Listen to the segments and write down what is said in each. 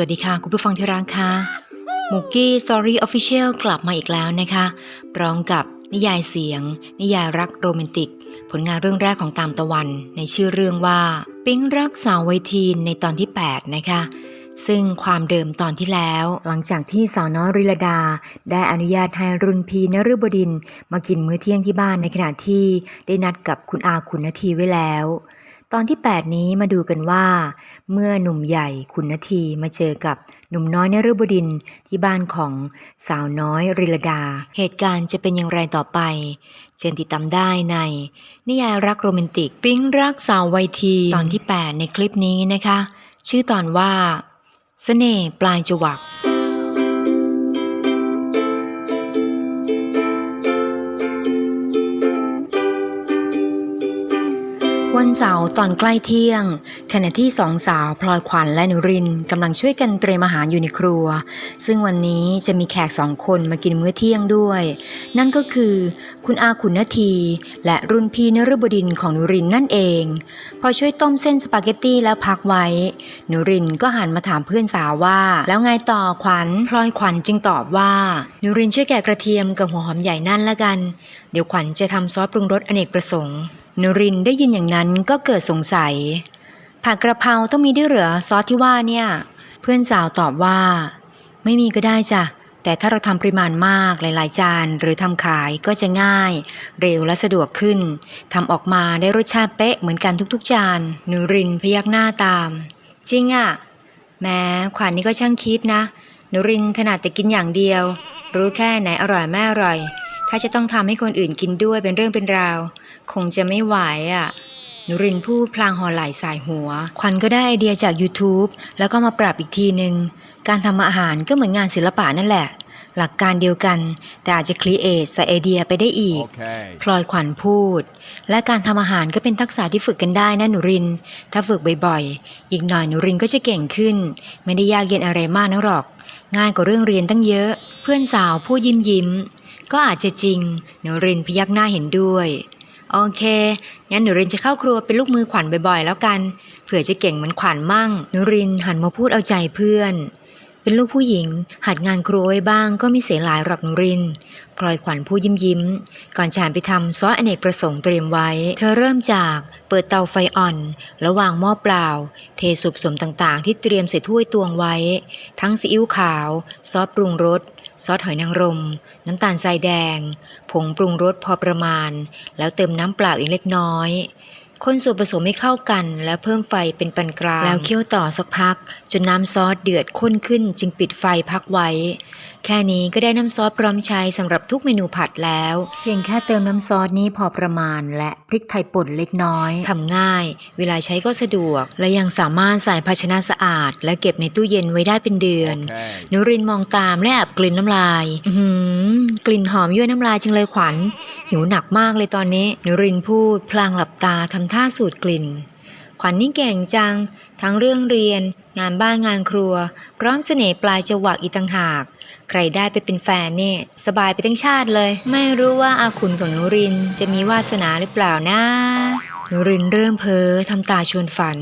วัสดีค่ะ คุณผู้ฟังที่รักค่ะมุกกี้สตอรี่ออฟฟิเชียลกลับมาอีกแล้วนะคะพร้อมกับนิยายเสียง นิยายรักโรแมนติก ผลงานเรื่องแรกของตามตะวัน ในชื่อเรื่องว่า ปิ๊งรักสาววัยทีนในตอนที่ 8 นะคะ ซึ่งความเดิมตอนที่แล้ว หลังจากที่สาวน้อยริลดา ได้อนุญาตให้รุ่นพีนฤบดิน มากินมื้อเที่ยงที่บ้านในขณะที่ได้นัดกับคุณอาคุณนาทีไว้แล้ว อนที่ 8 นี้มาดูกันว่า เมื่อหนุ่มใหญ่คุณนาทีมาเจอกับหนุ่มน้อยนฤบดินที่บ้านของสาวน้อยริลดา เหตุการณ์จะเป็นอย่างไรต่อไป เชิญติดตามได้ใน นิยายรักโรแมนติก ปิ๊งรักสาววัยทีตอนที่ 8 ในคลิปนี้นะคะ ชื่อตอนว่าเสน่ห์ปลายจวัก วันเสาร์ตอนใกล้เที่ยง ขณะที่สองสาวพลอยขวัญและหนุรินกำลังช่วยกันเตรียมอาหารอยู่ในครัว ซึ่งวันนี้จะมีแขกสองคนมากินมื้อเที่ยงด้วย นั่นก็คือ คุณอาขุนนาที และรุ่นพี่นฤบดินของหนุรินนั่นเอง พอช่วยต้มเส้นสปาเกตตี้แล้วพักไว้หนุรินก็หันมาถามเพื่อนสาวว่า แล้วไงต่อขวัญพลอยขวัญจึงตอบว่าหนุรินช่วยแกะกระเทียมกับหัวหอมใหญ่นั่นละกัน เดี๋ยวขวัญจะทำซอสปรุงรสอเนกประสงค์ นุรินได้ยินอย่างนั้นก็เกิดสงสัย ผัดกระเพราต้องมีด้วยเหรอซอสที่ว่าเนี่ย เพื่อนสาวตอบว่า ไม่มีก็ได้จ้ะ แต่ถ้าเราทำปริมาณมากหลาย ๆ จานหรือทำขายก็จะง่าย เร็วและสะดวกขึ้นทำออกมาได้รสชาติเป๊ะเหมือนกันทุก ๆ จานนุรินพยักหน้าตาม จริงอะ่ะแม้ขวัญนนี่ก็ช่างคิดนะนุรินถนัดแต่กินอย่างเดียว รู้แค่ไหนอร่อยไม่อร่อย ถ้าจะต้องทำให้คนอื่นกินด้วยเป็นเรื่องเป็นราว คงจะไม่ไหวอะนุรินพูดพลางหอไหลสายหัว ควันก็ได้ไอเดียจาก YouTube แล้วก็มาปรับอีกทีหนึ่งการทำอาหารก็เหมือนงานศิลปะนั่นแหละ หลักการเดียวกัน แต่อาจจะครีเอทใส่ไอเดียไปได้อีก Okay. พลอยขวัญพูด และการทำอาหารก็เป็นทักษะที่ฝึกกันได้นะหนูริน ถ้าฝึกบ่อยๆ อีกหน่อยหนูรินก็จะเก่งขึ้น ไม่ได้ยากเย็นอะไรมากนักหรอก ง่ายกว่าเรื่องเรียนตั้งเยอะ เพื่อนสาวพูดยิ้มยิ้มๆ ก็อาจจะจริงหนูรินพยักหน้าเห็นด้วย โอเค งั้นหนูรินจะเข้าครัวเป็นลูกมือขวัญบ่อยๆ แล้วกัน เผื่อจะเก่งเหมือนขวัญมั่ง หนูรินหันมาพูดเอาใจเพื่อน เป็นลูกผู้หญิง หัดงานครัวไว้บ้างก็ไม่เสียหลายหรอกหนุรินพลอยขวัญพูดยิ้มยิ้มๆก่อนฉานไปทำซอสอเนกประสงค์เตรียมไว้ เธอเริ่มจากเปิดเตาไฟอ่อน แล้ววางหม้อเปล่า เทส่วนผสมต่างๆ ที่เตรียมใส่ถ้วยตวงไว้ ทั้งซีอิ๊วขาว ซอสปรุงรส ซอสหอยนางรม น้ำตาลทรายแดง ผงปรุงรสพอประมาณ แล้วเติมน้ำเปล่าอีกเล็กน้อย คนส่วนผสมให้เข้ากัน แล้วเพิ่มไฟเป็นปานกลาง แล้วเคี่ยวต่อสักพัก จนน้ำซอสเดือดข้นขึ้น จึงปิดไฟพักไว้ แค่นี้ก็ได้น้ำซอสพร้อมใช้สำหรับทุกเมนูผัดแล้ว เพียงแค่เติมน้ำซอสนี้พอประมาณ และพริกไทยป่นเล็กน้อยทำง่าย เวลาใช้ก็สะดวก และยังสามารถใส่ภาชนะสะอาด และเก็บในตู้เย็นไว้ได้เป็นเดือน Okay. นุรินมองตามและแอบกลิ่นน้ำลาย อือหือ กลิ่นหอมยั่วน้ำลายจังเลยขวัญ หิวหนักมากเลยตอนนี้นรินพูด พลางหลับตาทำท่าสูดกลิ่น ขวัญนี่เก่งจัง ทั้งเรื่องเรียน งานบ้านงานครัว พร้อมเสน่ห์ปลายจวักอีกต่างหาก ใครได้ไปเป็นแฟนเนี่ยสบายไปทั้งชาติเลย ไม่รู้ว่าอาคุณของนุรินจะมีวาสนาหรือเปล่านะ นุรินเริ่มเพ้อทำตาชวนฝัน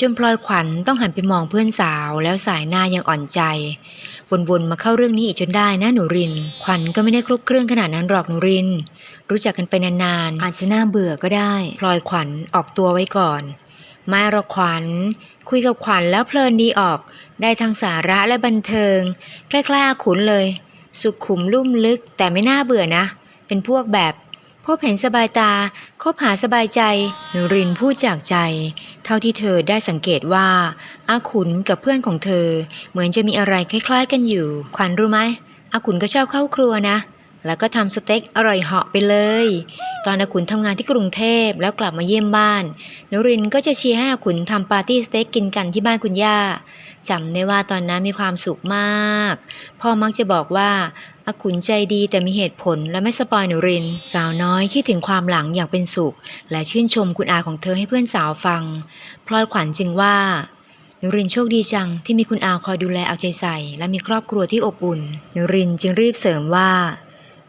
จนพลอยขวัญต้องหันไปมองเพื่อนสาวแล้วสายหน้ายังอ่อนใจวนๆมาเข้าเรื่องนี้อีกจนได้นะหนูริน ขวัญก็ไม่ได้ครบเครื่องขนาดนั้นหรอกหนูริน รู้จักกันไปนานๆอาจจะน่าเบื่อก็ได้ พลอยขวัญออกตัวไว้ก่อนไม่หรอกขวัญ คุยกับขวัญแล้วเพลินดีออก ได้ทั้งสาระและบันเทิงคล้ายๆอาขุนเลย สุขุมลุ่มลึกแต่ไม่น่าเบื่อนะ เป็นพวกแบบ พบเห็นสบายตา คบหาสบายใจนรินพูดจากใจ เท่าที่เธอได้สังเกตว่า อาขุนกับเพื่อนของเธอ เหมือนจะมีอะไรคล้าย ๆ กันอยู่ ขวัญรู้ไหมอาขุนก็ชอบเข้าครัวนะ แล้วก็ทำสเต็กอร่อยเหาะไปเลย ตอนอาขุนทำงานที่กรุงเทพแล้วกลับมาเยี่ยมบ้านนรินก็จะเชียร์ให้อาขุนทำปาร์ตี้สเต็กกินกันที่บ้านคุณย่าจำได้ว่าตอนนั้นมีความสุขมาก พ่อมักจะบอกว่าอาขุนใจดีแต่มีเหตุผลและไม่สปอยหนูริน สาวน้อยคิดถึงความหลังอย่างเป็นสุข และชื่นชมคุณอาของเธอให้เพื่อนสาวฟัง พลอยขวัญจึงว่าหนูรินโชคดีจังที่มีคุณอาคอยดูแลเอาใจใส่ และมีครอบครัวที่อบอุ่นหนูรินจึงรีบเสริมว่า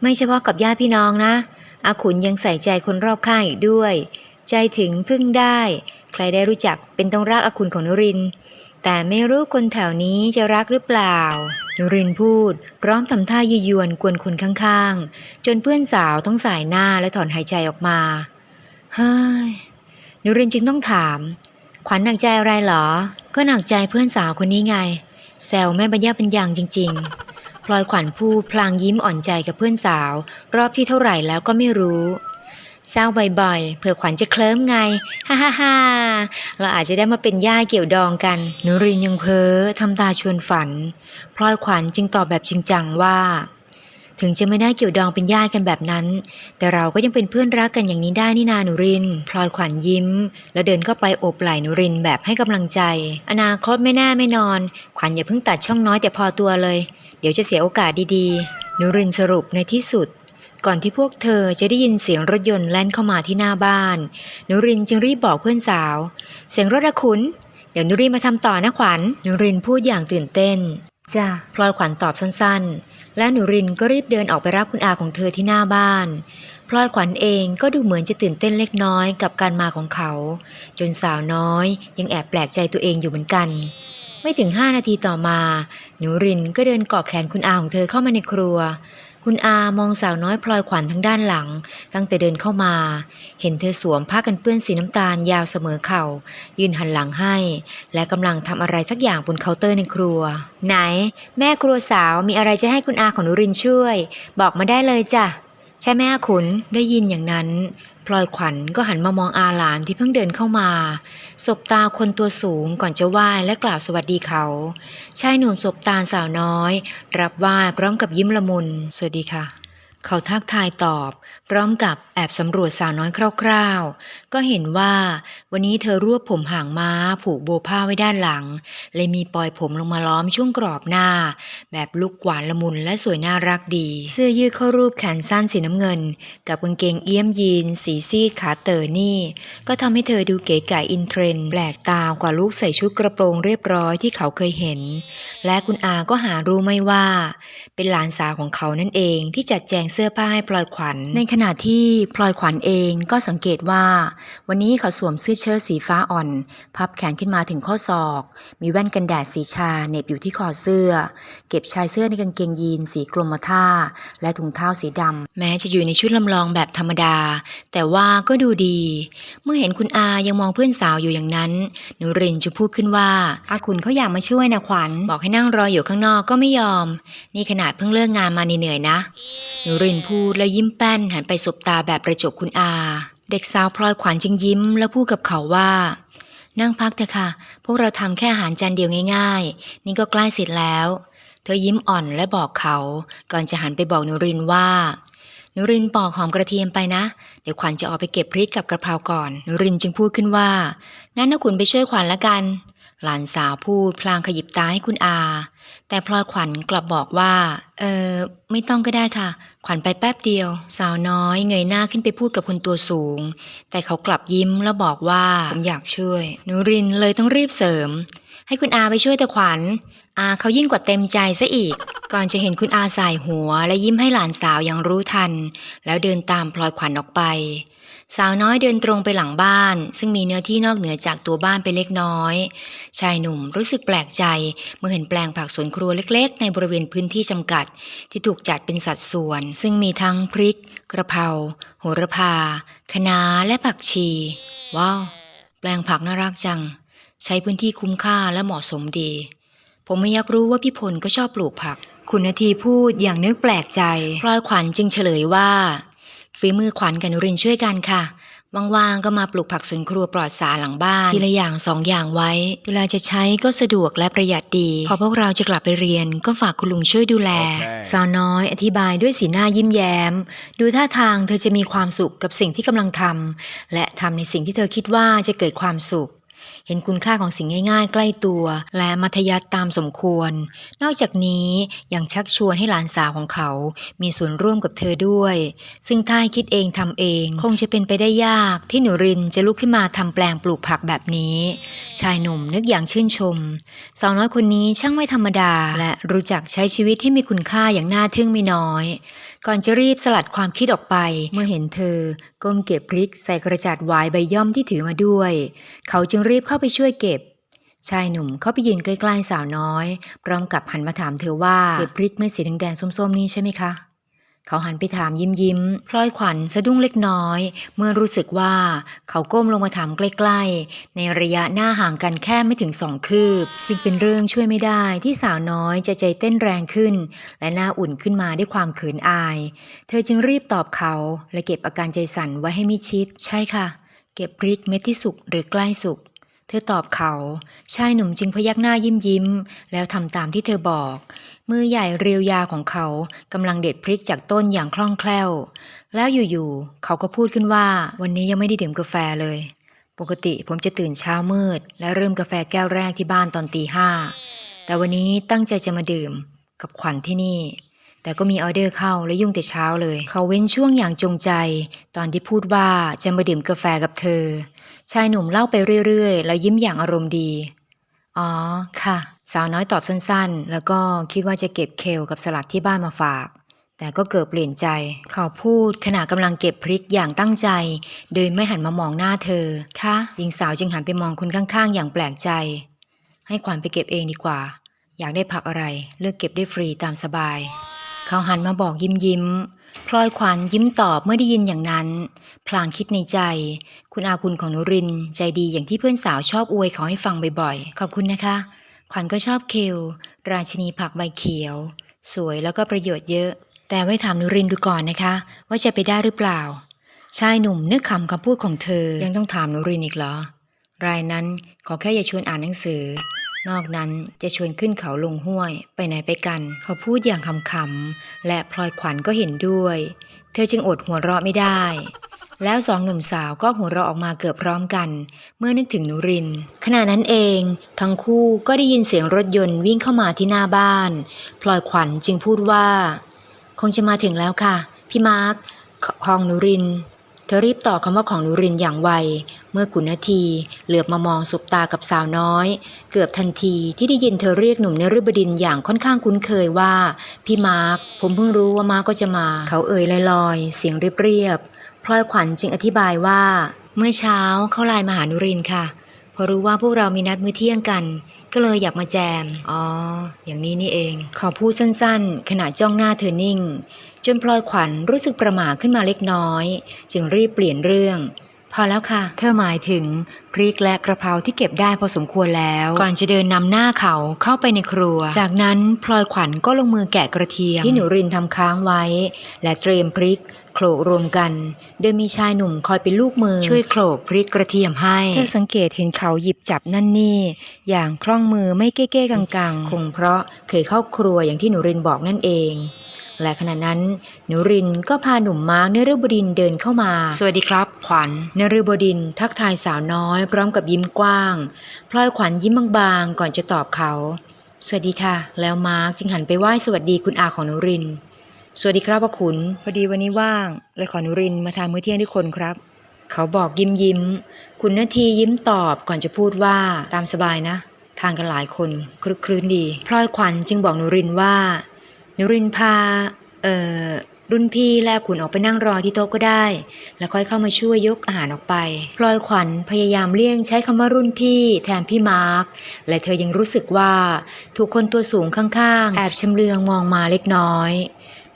ไม่เฉพาะกับญาติพี่น้องนะอาขุนยังใส่ใจคนรอบข้างอีกด้วย ใจถึงพึ่งได้ ใครได้รู้จักเป็นต้องรักอาขุนของนริน แต่ไม่รู้คนแถวนี้จะรักหรือเปล่านุรินพูด พร้อมทำท่ายียวนกวนคนข้างๆ จนเพื่อนสาวต้องสายหน้าและถอนหายใจออกมาเฮ้ยนุรินจึงต้องถาม ขวัญหนักใจอะไรเหรอ ก็หนักใจเพื่อนสาวคนนี้ไง แซวแม่บรรยาบรรยังจริง ๆ พลอยขวัญพูพลางยิ้มอ่อนใจกับเพื่อนสาว รอบที่เท่าไหร่แล้วก็ไม่รู้แซวบ่อยๆ เผื่อขวัญจะเคลิ้มไง ฮ่าฮ่าฮ่าเราอาจจะได้มาเป็นย่าเกี่ยวดองกันนุรินยังเพ้อทำตาชวนฝัน พลอยขวัญจึงตอบแบบจริงจังว่า ถึงจะไม่ได้เกี่ยวดองเป็นญาติกันแบบนั้น แต่เราก็ยังเป็นเพื่อนรักกันอย่างนี้ได้นี่นาหนูริน พลอยขวัญยิ้ม แล้วเดินเข้าไปโอบไหล่หนูรินแบบให้กำลังใจ อนาคตไม่แน่ไม่นอน ขวัญอย่าเพิ่งตัดช่องน้อยแต่พอตัวเลย เดี๋ยวจะเสียโอกาสดีๆนูรินสรุปในที่สุด ก่อนที่พวกเธอจะได้ยินเสียงรถยนต์แล่นเข้ามาที่หน้าบ้านนูรินจึงรีบบอกเพื่อนสาว เสียงรถอะคุณ เดี๋ยวนูรินมาทำต่อนะขวัญนูรินพูดอย่างตื่นเต้นจ้าพลอยขวัญตอบสั้นๆ และหนูรินก็รีบเดินออกไปรับคุณอาของเธอที่หน้าบ้าน พลอยขวัญเองก็ดูเหมือนจะตื่นเต้นเล็กน้อยกับการมาของเขา จนสาวน้อยยังแอบแปลกใจตัวเองอยู่เหมือนกัน ไม่ถึงห้านาทีต่อมา หนูรินก็เดินเกาะแขนคุณอาของเธอเข้ามาในครัว คุณอามองสาวน้อยพลอยขวัญทั้งด้านหลัง ตั้งแต่เดินเข้ามา เห็นเธอสวมผ้ากันเปื้อนสีน้ำตาลยาวเสมอเข่า ยืนหันหลังให้ และกำลังทำอะไรสักอย่างบนเคาน์เตอร์ในครัว ไหน แม่ครัวสาวมีอะไรจะให้คุณอาของหนุรินช่วย บอกมาได้เลยจ้ะใช่ไหมอาขุนได้ยินอย่างนั้น พลอยขวัญก็หันมามองอาหลานที่เพิ่งเดินเข้ามา สบตาคนตัวสูงก่อนจะไหว้และกล่าวสวัสดีเขา ชายหนุ่มสบตาสาวน้อย รับไหว้พร้อมกับยิ้มละมุน สวัสดีค่ะ เขาทักทายตอบ พร้อมกับแอบสำรวจสาวน้อยคร่าวๆ ก็เห็นว่าวันนี้เธอรวบผมหางม้า ผูกโบผ้าไว้ด้านหลัง เลยมีปลอยผมลงมาล้อมช่วงกรอบหน้า แบบลุกหวานละมุนและสวยน่ารักดี เสื้อยืดเข้ารูปแขนสั้นสีน้ำเงิน กับกางเกงเอี้ยมยีน สีซีดขาเต๋อนี่ ก็ทำให้เธอดูเก๋ไก๋อินเทรนด์แปลกตากว่าลูกใส่ชุดกระโปรงเรียบร้อยที่เขาเคยเห็น และคุณอาก็หารู้ไม่ว่า เป็นหลานสาวของเขานั่นเองที่จัดแจงเสื้อผ้าให้พลอยขวัญ ในขณะที่พลอยขวัญเองก็สังเกตว่า วันนี้เขาสวมเสื้อเชิ้ตสีฟ้าอ่อน พับแขนขึ้นมาถึงข้อศอก มีแว่นกันแดดสีชาเหน็บอยู่ที่คอเสื้อ เก็บชายเสื้อในกางเกงยีนสีกรมท่า และถุงเท้าสีดำแม้จะอยู่ในชุดลำลองแบบธรรมดา แต่ว่าก็ดูดี เมื่อเห็นคุณอายังมองเพื่อนสาวอยู่อย่างนั้นหนูรินจะพูดขึ้นว่าอาคุณเขาอยากมาช่วยนะขวัญ บอกให้นั่งรออยู่ข้างนอกก็ไม่ยอม นี่ขนาดเพิ่งเลิกงานมาเหนื่อยๆนะหนูรินพูดแล้วยิ้มแป้นหันไปสบตาแบบประจบคุณอา เด็กสาวพลอยขวัญจึงยิ้ม แล้วพูดกับเขาว่า นั่งพักเถอะค่ะ พวกเราทำแค่อาหารจานเดียวง่าย ๆ นี่ก็ใกล้เสร็จแล้วเธอยิ้มอ่อนและบอกเขา ก่อนจะหันไปบอกนูรินว่านูรินปอกหอมกระเทียมไปนะ เดี๋ยวขวัญจะออกไปเก็บพริกกับกระเพราก่อนนูรินจึงพูดขึ้นว่างั้นนะคุณไปช่วยขวัญละกัน หลานสาวพูดพลางขยิบตาให้คุณอา แต่พลอยขวัญกลับบอกว่า เออไม่ต้องก็ได้ค่ะ ขวัญไปแป๊บเดียว สาวน้อยเงยหน้าขึ้นไปพูดกับคนตัวสูง แต่เขากลับยิ้มแล้วบอกว่าผมอยากช่วยนูรินเลยต้องรีบเสริม ให้คุณอาไปช่วยแต่ขวัญ อาเขายิ่งกว่าเต็มใจซะอีก ก่อนจะเห็นคุณอาสายหัว และยิ้มให้หลานสาวอย่างรู้ทัน แล้วเดินตามพลอยขวัญออกไป สาวน้อยเดินตรงไปหลังบ้าน ซึ่งมีเนื้อที่นอกเหนือจากตัวบ้านไปเล็กน้อย ชายหนุ่มรู้สึกแปลกใจ เมื่อเห็นแปลงผักสวนครัวเล็กๆ ในบริเวณพื้นที่จำกัด ที่ถูกจัดเป็นสัดส่วน ซึ่งมีทั้งพริก กระเพราโหระพาคะน้าและผักชี ว้าว แปลงผักน่ารักจัง ใช้พื้นที่คุ้มค่าและเหมาะสมดี ผมไม่อยากรู้ว่าพี่พลก็ชอบปลูกผัก คุณนาทีพูดอย่างนึกแปลกใจพลอยขวัญจึงเฉลยว่า ฝีมือขวัญกับนุรินทร์ช่วยกันค่ะว่างๆก็มาปลูกผักสวนครัวปลอดสารหลังบ้าน ทีละอย่างสองอย่างไว้ เวลาจะใช้ก็สะดวกและประหยัดดี พอพวกเราจะกลับไปเรียนก็ฝากคุณลุงช่วยดูแลโอเคสาวน้อยอธิบายด้วยสีหน้ายิ้มแย้ม ดูท่าทางเธอจะมีความสุขกับสิ่งที่กำลังทำและทำในสิ่งที่เธอคิดว่าจะเกิดความสุข เห็นคุณค่าของสิ่งง่ายๆ ใกล้ตัว และมัธยัติตามสมควร นอกจากนี้ยังชักชวนให้หลานสาวของเขา มีส่วนร่วมกับเธอด้วย ซึ่งถ้าให้คิดเองทำเอง คงจะเป็นไปได้ยากที่หนูรินจะลุกขึ้นมาทำแปลงปลูกผักแบบนี้ ชายหนุ่มนึกอย่างชื่นชม สาวน้อยคนนี้ช่างไม่ธรรมดา และรู้จักใช้ชีวิตที่มีคุณค่าอย่างน่าทึ่งไม่น้อย ก่อนจะรีบสลัดความคิดออกไป เมื่อเห็นเธอ ก้มเก็บพริกใส่กระจาดวายใบย่อมที่ถือมาด้วย เขาจึงรีบเข้าไปช่วยเก็บ ชายหนุ่มเข้าไปยืนใกล้ๆสาวน้อย พร้อมกับหันมาถามเธอว่าเก็บพริกเม็ดสีแดงๆส้มๆนี่ใช่ไหมคะ เขาหันไปถามยิ้มยิ้มพลอยขวัญสะดุ้งเล็กน้อย เมื่อรู้สึกว่าเขาก้มลงมาถามใกล้ๆ ในระยะหน้าห่างกันแค่ไม่ถึงสองคืบ จึงเป็นเรื่องช่วยไม่ได้ที่สาวน้อยจะใจเต้นแรงขึ้น และหน้าอุ่นขึ้นมาด้วยความเขินอาย เธอจึงรีบตอบเขาและเก็บอาการใจสั่นไว้ให้มิชิด ใช่ค่ะ เก็บพริกเม็ดที่สุกหรือใกล้สุก เธอตอบเขา ชายหนุ่มจึงพยักหน้ายิ้มยิ้ม แล้วทำตามที่เธอบอก มือใหญ่เรียวยาของเขากำลังเด็ดพริกจากต้นอย่างคล่องแคล่ว แล้วอยู่ๆเขาก็พูดขึ้นว่า วันนี้ยังไม่ได้ดื่มกาแฟเลย ปกติผมจะตื่นเช้ามืด และเริ่มกาแฟแก้วแรกที่บ้านตอนตีห้าแต่วันนี้ตั้งใจจะมาดื่มกับขวัญที่นี่ แต่ก็มีออเดอร์เข้าและยุ่งแต่เช้าเลย เขาเว้นช่วงอย่างจงใจ ตอนที่พูดว่าจะมาดื่มกาแฟกับเธอ ชายหนุ่มเล่าไปเรื่อยๆ แล้วยิ้มอย่างอารมณ์ดี อ๋อค่ะ สาวน้อยตอบสั้นๆ แล้วก็คิดว่าจะเก็บเคลกับสลัดที่บ้านมาฝาก แต่ก็เกิดเปลี่ยนใจ เขาพูดขณะกำลังเก็บพริกอย่างตั้งใจ โดยไม่หันมามองหน้าเธอค่ะหญิงสาวจึงหันไปมองคนข้างๆ อย่างแปลกใจ ให้ขวัญไปเก็บเองดีกว่า อยากได้ผักอะไรเลือกเก็บได้ฟรีตามสบาย เขาหันมาบอกยิ้มยิ้ม พลอยขวัญยิ้มตอบเมื่อได้ยินอย่างนั้น พลางคิดในใจ คุณอาคุณของนุรินใจดีอย่างที่เพื่อนสาวชอบอวยเขาให้ฟังบ่อยๆ ขอบคุณนะคะ ขวัญก็ชอบเคลราชินีผักใบเขียว สวยแล้วก็ประโยชน์เยอะ แต่ไว้ถามนุรินดูก่อนนะคะ ว่าจะไปได้หรือเปล่า ชายหนุ่มนึกคำคำพูดของเธอ ยังต้องถามนุรินอีกเหรอ รายนั้นขอแค่อย่าชวนอ่านหนังสือ นอกนั้นจะชวนขึ้นเขาลงห้วยไปไหนไปกัน เขาพูดอย่างคำๆและพลอยขวัญก็เห็นด้วย เธอจึงอดหัวเราะไม่ได้ แล้วสองหนุ่มสาวก็หัวเราะออกมาเกือบพร้อมกัน เมื่อนึกถึงนุริน ขณะนั้นเอง ทั้งคู่ก็ได้ยินเสียงรถยนต์วิ่งเข้ามาที่หน้าบ้าน พลอยขวัญจึงพูดว่า คงจะมาถึงแล้วค่ะ พี่มาร์คขของนุริน ธอรีบต่อคำว่าของนุรินอย่างไว เมื่อขุนนาทีเหลือบมามองสบตากับสาวน้อย เกือบทันทีที่ได้ยินเธอเรียกหนุ่มเนรบดินอย่างค่อนข้างคุ้นเคยว่า พี่มาร์คผมเพิ่งรู้ว่ามาร์คก็จะมา เขาเอ่ยลอยๆ เสียงเรียบๆพลอยขวัญจึงอธิบายว่า เมื่อเช้าเขาไลน์มาหานุรินค่ะ อรู้ว่าพวกเรามีนัดมื้อเที่ยงกัน ก็เลยอยากมาแจม อ๋อ อย่างนี้นี่เอง ขอพูดสั้นๆ ขณะจ้องหน้าเธอนิ่ง จนพลอยขวัญรู้สึกประหม่าขึ้นมาเล็กน้อย จึงรีบเปลี่ยนเรื่อง พอแล้วค่ะ เธอหมายถึงพริกและกระเพราที่เก็บได้พอสมควรแล้ว ก่อนจะเดินนำหน้าเขาเข้าไปในครัว จากนั้นพลอยขวัญก็ลงมือแกะกระเทียม ที่หนูรินทำค้างไว้ และเตรียมพริกโขลกรวมกัน โดยมีชายหนุ่มคอยเป็นลูกมือ ช่วยโขลกพริกกระเทียมให้ เธอสังเกตเห็นเขาหยิบจับนั่นนี่ อย่างคล่องมือไม่เก้เก้กังกังๆคงเพราะเคยเข้าครัวอย่างที่หนูรินบอกนั่นเอง และขณะนั้นหนูรินก็พาหนุ่มมาร์กเนรบดินเดินเข้ามา สวัสดีครับ ขวัญเนรบดินทักทายสาวน้อย พร้อมกับยิ้มกว้าง พลอยขวัญยิ้มบางๆ ก่อนจะตอบเขา สวัสดีค่ะ แล้วมาร์กจึงหันไปไหว้สวัสดีคุณอาของหนูริน สวัสดีครับพ่อขุน พอดีวันนี้ว่างเลยขอหนูรินมาทานมื้อเที่ยงด้วยคนครับ เขาบอกยิ้มยิ้ม คุณนาทียิ้มตอบก่อนจะพูดว่าตามสบายนะ ทานกันหลายคนคลึกครื้นดี พลอยขวัญจึงบอกหนูรินว่าห นรินพา เอ่อ รุ่นพี่และขุนออกไปนั่งรอที่โต๊ะก็ได้ แล้วค่อยเข้ามาช่วยยกอาหารออกไป พลอยขวัญพยายามเลี่ยงใช้คำว่ารุ่นพี่ แทนพี่มาร์คและเธอยังรู้สึกว่า ถูกคนตัวสูงข้างๆ แอบชำเลืองมองมาเล็กน้อย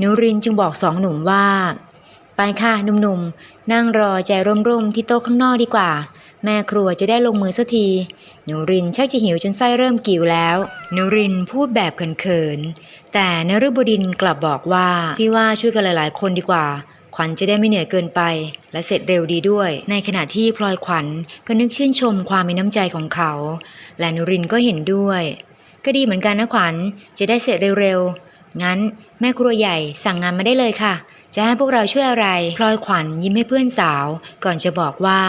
นรินจึงบอกสองหนุ่มว่า ไปค่ะหนุ่มๆ นั่งรอใจร่มๆ ที่โต๊ะข้างนอกดีกว่า แม่ครัวจะได้ลงมือสักที หนูรินชักจะหิวจนไส้เริ่มกิ่วแล้ว หนูรินพูดแบบเขินๆ แต่นฤบดินกลับบอกว่า พี่ว่าช่วยกันหลายๆ คนดีกว่า ขวัญจะได้ไม่เหนื่อยเกินไป และเสร็จเร็วดีด้วย ในขณะที่พลอยขวัญก็นึกชื่นชมความมีน้ำใจของเขา และนุรินก็เห็นด้วย ก็ดีเหมือนกันนะขวัญ จะได้เสร็จเร็วๆ งั้นแม่ครัวใหญ่สั่งงานมาได้เลยค่ะจะให้พวกเราช่วยอะไร พลอยขวัญยิ้มให้เพื่อนสาว ก่อนจะบอกว่า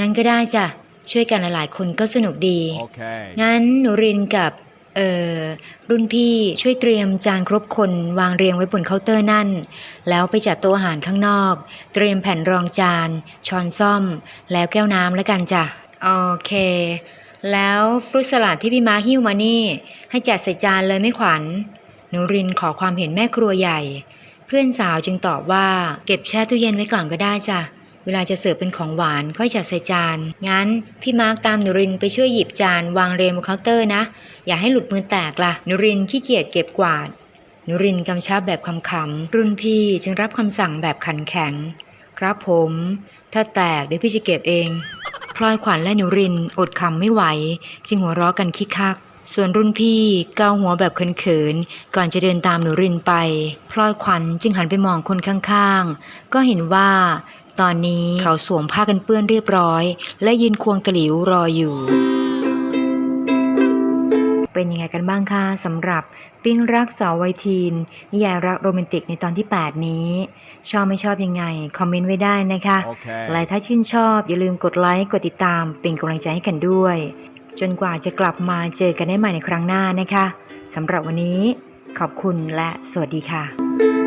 งั้นก็ได้จ้ะ ช่วยกันหลายๆ คนก็สนุกดี Okay. งั้นหนูรินกับเอ่อรุ่นพี่ช่วยเตรียมจานครบคนวางเรียงไว้บนเคาน์เตอร์นั่น แล้วไปจัดโต๊ะอาหารข้างนอก เตรียมแผ่นรองจาน ช้อนซ่อม แล้วแก้วน้ำแล้วกันจ้ะ โอเค แล้วฟรุตสลัดที่พี่ม้าหิ้วมานี่ ให้จัดใส่จานเลยไม่ขวัญหนูรินขอความเห็นแม่ครัวใหญ่ เพื่อนสาวจึงตอบว่าเก็บแช่ตู้เย็นไว้ก่อนก็ได้จ้ะ เวลาจะเสิร์ฟเป็นของหวานค่อยจัดใส่จาน งั้นพี่มาร์กตามนูรินไปช่วยหยิบจานวางเรียงบนเคาน์เตอร์นะ อย่าให้หลุดมือแตกล่ะนูรินขี้เกียจเก็บกวาดนูรินกำชับแบบคำๆรุ่นพี่จึงรับคำสั่งแบบขันแข็ง ครับผม ถ้าแตกเดี๋ยวพี่จะเก็บเอง พลอยขวัญและนูรินอดคำไม่ไหว จึงหัวเราะกันคิกคักส่วนรุ่นพี่ก้าวหัวแบบเขินๆ ก่อนจะเดินตามหนูรินไป พลอยขวัญจึงหันไปมองคนข้างๆ ก็เห็นว่า ตอนนี้เขาสวมผ้ากันเปื้อนเรียบร้อย และยืนควงตะหลิวรออยู่ เป็นยังไงกันบ้างคะสำหรับปิ้งรักสาววัยทีน นิยายรักโรแมนติกในตอนที่ 8 นี้ ชอบไม่ชอบยังไง คอมเมนต์ไว้ได้นะคะ Okay. และถ้าชื่นชอบ อย่าลืมกดไลค์ กดติดตามเป็นกำลังใจให้กันด้วย จนกว่าจะกลับมาเจอกันได้ใหม่ในครั้งหน้านะคะสำหรับวันนี้ ขอบคุณและสวัสดีค่ะ